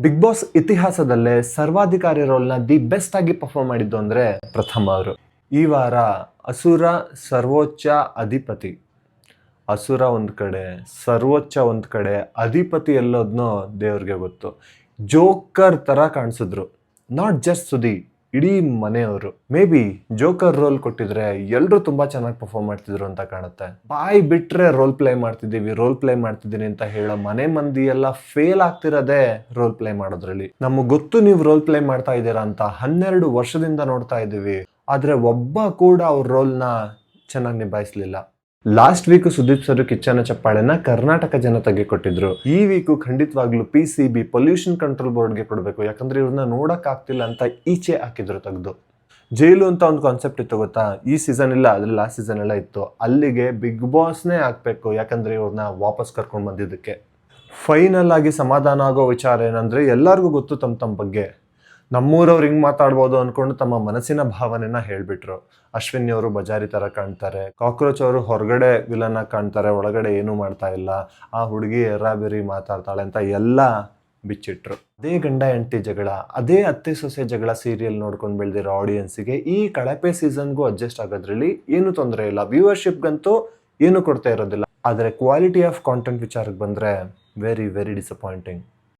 Big boss ಇತಿಹಾಸದಲ್ಲೇ ಸರ್ವಾಧಿಕಾರಿ ರೋಲ್ನ ದಿ ಬೆಸ್ಟ್ ಆಗಿ ಪರ್ಫಾರ್ಮ್ ಮಾಡಿದ್ದು ಅಂದ್ರೆ ಪ್ರಥಮ ಅವರು. ಈ ವಾರ ಅಸುರ ಸರ್ವೋಚ್ಚ ಅಧಿಪತಿ. ಅಸುರ ಒಂದು ಕಡೆ, ಸರ್ವೋಚ್ಚ ಒಂದು ಕಡೆ, ಅಧಿಪತಿ ಎಲ್ಲೋದನ್ನೋ ದೇವ್ರಿಗೆ ಗೊತ್ತು. ಜೋಕರ್ ತರ ಕಾಣಿಸಿದ್ರು. ನಾಟ್ ಜಸ್ಟ್ ಸುದಿ ಇಡೀ ಮನೆಯವರು ಮೇ ಬಿ ಜೋಕರ್ ರೋಲ್ ಕೊಟ್ಟಿದ್ರೆ ಎಲ್ಲರೂ ತುಂಬಾ ಚೆನ್ನಾಗಿ ಪರ್ಫಾರ್ಮ್ ಮಾಡ್ತಿದ್ರು ಅಂತ ಕಾಣುತ್ತೆ. ಬಾಯ್ ಬಿಟ್ರೆ ರೋಲ್ ಪ್ಲೇ ಮಾಡ್ತಿದ್ದೀವಿ ರೋಲ್ ಪ್ಲೇ ಮಾಡ್ತಿದ್ದೀನಿ ಅಂತ ಹೇಳೋ ಮನೆ ಮಂದಿ ಎಲ್ಲ ಫೇಲ್ ಆಗ್ತಿರೋದೇ ರೋಲ್ ಪ್ಲೇ ಮಾಡೋದ್ರಲ್ಲಿ. ನಮಗೆ ಗೊತ್ತು ನೀವು ರೋಲ್ ಪ್ಲೇ ಮಾಡ್ತಾ ಇದ್ದೀರಾ ಅಂತ ಹನ್ನೆರಡು ವರ್ಷದಿಂದ ನೋಡ್ತಾ ಇದ್ದೀವಿ. ಆದ್ರೆ ಒಬ್ಬ ಕೂಡ ಅವ್ರ ರೋಲ್ನ ಚೆನ್ನಾಗಿ ನಿಭಾಯಿಸ್ಲಿಲ್ಲ. ಲಾಸ್ಟ್ ವೀಕ್ ಸುದೀಪ್ ಸರ್ ಕಿಚ್ಚನ ಚಪ್ಪಾಳೆನ ಕರ್ನಾಟಕ ಜನತೆಗೆ ಕೊಟ್ಟಿದ್ರು ಈ ವೀಕು ಖಂಡಿತವಾಗ್ಲೂ P C B pollution control ಬೋರ್ಡ್ಗೆ ಕೊಡಬೇಕು. ಯಾಕಂದ್ರೆ ಇವ್ರನ್ನ ನೋಡಕ್ ಆಗ್ತಿಲ್ಲ ಅಂತ ಈಚೆ ಹಾಕಿದ್ರು ತೆಗೆದು. ಜೈಲು ಅಂತ ಒಂದು ಕಾನ್ಸೆಪ್ಟ್ ಇತ್ತು ಗೊತ್ತಾ? ಈ ಸೀಸನ್ ಇಲ್ಲ ಅದ್ರ ಲಾಸ್ಟ್ ಸೀಸನ್ ಎಲ್ಲ ಇತ್ತು. ಅಲ್ಲಿಗೆ ಬಿಗ್ ಬಾಸ್ನೇ ಹಾಕ್ಬೇಕು ಯಾಕಂದ್ರೆ ಇವ್ರನ್ನ ವಾಪಸ್ ಕರ್ಕೊಂಡು ಬಂದಿದ್ದಕ್ಕೆ. ಫೈನಲ್ ಆಗಿ ಸಮಾಧಾನ ಆಗೋ ವಿಚಾರ ಏನಂದ್ರೆ ಎಲ್ಲರಿಗೂ ಗೊತ್ತು ತಮ್ಮ ತಮ್ಮ ಬಗ್ಗೆ. ನಮ್ಮೂರವ್ರು ಹಿಂಗೆ ಮಾತಾಡ್ಬೋದು ಅನ್ಕೊಂಡು ತಮ್ಮ ಮನಸ್ಸಿನ ಭಾವನೆನ ಹೇಳ್ಬಿಟ್ರು. ಅಶ್ವಿನಿ ಅವರು ಬಜಾರಿ ಥರ ಕಾಣ್ತಾರೆ. ಕಾಕ್ರೋಚ್ ಅವರು ಹೊರಗಡೆ ವಿಲನ್ನ ಕಾಣ್ತಾರೆ. ಒಳಗಡೆ ಏನೂ ಮಾಡ್ತಾ ಇಲ್ಲ. ಆ ಹುಡುಗಿ ಎರ್ರಾಬಿರಿ ಮಾತಾಡ್ತಾಳೆ ಅಂತ ಎಲ್ಲ ಬಿಚ್ಚಿಟ್ರು. ಅದೇ ಗಂಡ ಹೆಂಡತಿ ಜಗಳ, ಅದೇ ಅತ್ತೆ ಸೊಸೆ ಜಗಳ ಸೀರಿಯಲ್ ನೋಡ್ಕೊಂಡು ಬೆಳೆದಿರೋ ಆಡಿಯನ್ಸಿಗೆ ಈ ಕಳಪೆ ಸೀಸನ್ಗೂ ಅಡ್ಜಸ್ಟ್ ಆಗೋದ್ರಲ್ಲಿ ಏನು ತೊಂದರೆ ಇಲ್ಲ. ವ್ಯೂವರ್ಶಿಪ್ಗಂತೂ ಏನು ಕೊಡ್ತಾ ಇರೋದಿಲ್ಲ. ಆದರೆ ಕ್ವಾಲಿಟಿ ಆಫ್ ಕಾಂಟೆಂಟ್ ವಿಚಾರಕ್ಕೆ ಬಂದರೆ ವೆರಿ ವೆರಿ ಡಿಸಪಾಯಿಂಟಿಂಗ್